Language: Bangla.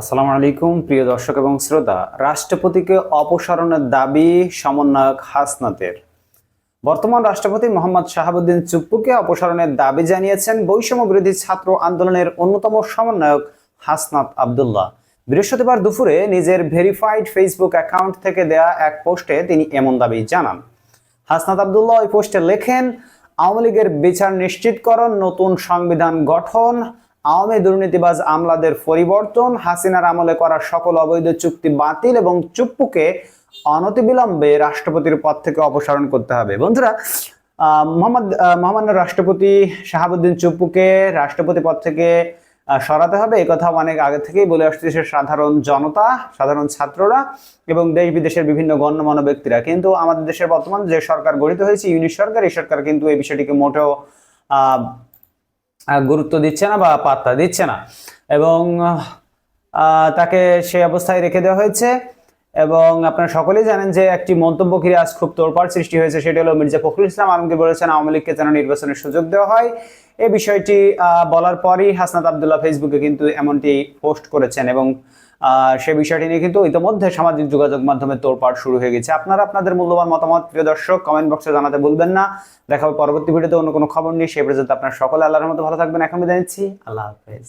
আসসালামু আলাইকুম, প্রিয় দর্শক এবং শ্রোতা। রাষ্ট্রপতিকে অপসারণের দাবি সমন্বয়ক হাসনাতের। বর্তমান রাষ্ট্রপতি মোহাম্মদ শাহাবুদ্দিন চুপ্পুকে অপসারণের দাবি জানিয়েছেন বৈষম্য বিরোধী ছাত্র আন্দোলনের অন্যতম সমন্বয়ক হাসনাত আবদুল্লাহ। বৃহস্পতিবার দুপুরে নিজের ভেরিফাইড ফেসবুক অ্যাকাউন্ট থেকে দেয়া এক পোস্টে তিনি এমন দাবি জানান। হাসনাত আবদুল্লাহ ওই পোস্টে লেখেন, আওয়ামী লীগের বিচার নিশ্চিতকরণ, নতুন সংবিধান গঠন আওয়ামী দুর্নীতিবাজ আমলাদের পরিবর্তন, হাসিনার আমলে করা সকল অবৈধ চুক্তি বাতিল এবং চুপ্পুকে অনতিবিলম্বে রাষ্ট্রপতির পদ থেকে অপসারণ করতে হবে। বন্ধুরা মোহাম্মদ মহামান্য রাষ্ট্রপতি শাহাবুদ্দিন চুপ্পুকে রাষ্ট্রপতি পদ থেকে সরাতে হবে। এই কথা অনেক আগে থেকেই বলে আসছে দেশের সাধারণ জনতা, সাধারণ ছাত্ররা এবং দেশ বিদেশের বিভিন্ন গণ্যমান্য ব্যক্তিরা। কিন্তু আমাদের দেশের বর্তমান যে সরকার গঠিত হয়েছে, ইউনিট সরকার, এই সরকার কিন্তু এই বিষয়টিকে মোটেও গুরুত্ব দিচ্ছে না বা পাত্তা দিচ্ছে না। এবং তাকে সেই অবস্থায় রেখে দেওয়া হয়েছে। এবং আপনারা সকলেই জানেন যে একটি মন্তব্য ঘিরে আজ খুব তোড়পাড় সৃষ্টি হয়েছে, সেটি হলো মির্জা ফখরুল ইসলাম আলমগীর বলেছেন, আওয়ামী লীগকে যেন নির্বাচনের সুযোগ দেওয়া হয়। এই বিষয়টি বলার পরই হাসনাত আবদুল্লাহ ফেসবুকে কিন্তু এমনটি পোস্ট করেছেন এবং সে বিষয়টি নিয়ে কিন্তু ইতিমধ্যে সামাজিক যোগাযোগ মাধ্যমে তোড়পাড় শুরু হয়ে গেছে। আপনারা আপনাদের মূল্যবান মতামত, প্রিয় দর্শক কমেন্ট বক্সে জানাতে ভুলবেন না। দেখা হবে পরবর্তী ভিডিওতে অন্য কোনো খবর নিয়ে সেই পর্যন্ত আপনার সকলে আল্লাহর মতো ভালো থাকবেন। এখন বিদায় নিচ্ছি। আল্লাহ হাফেজ।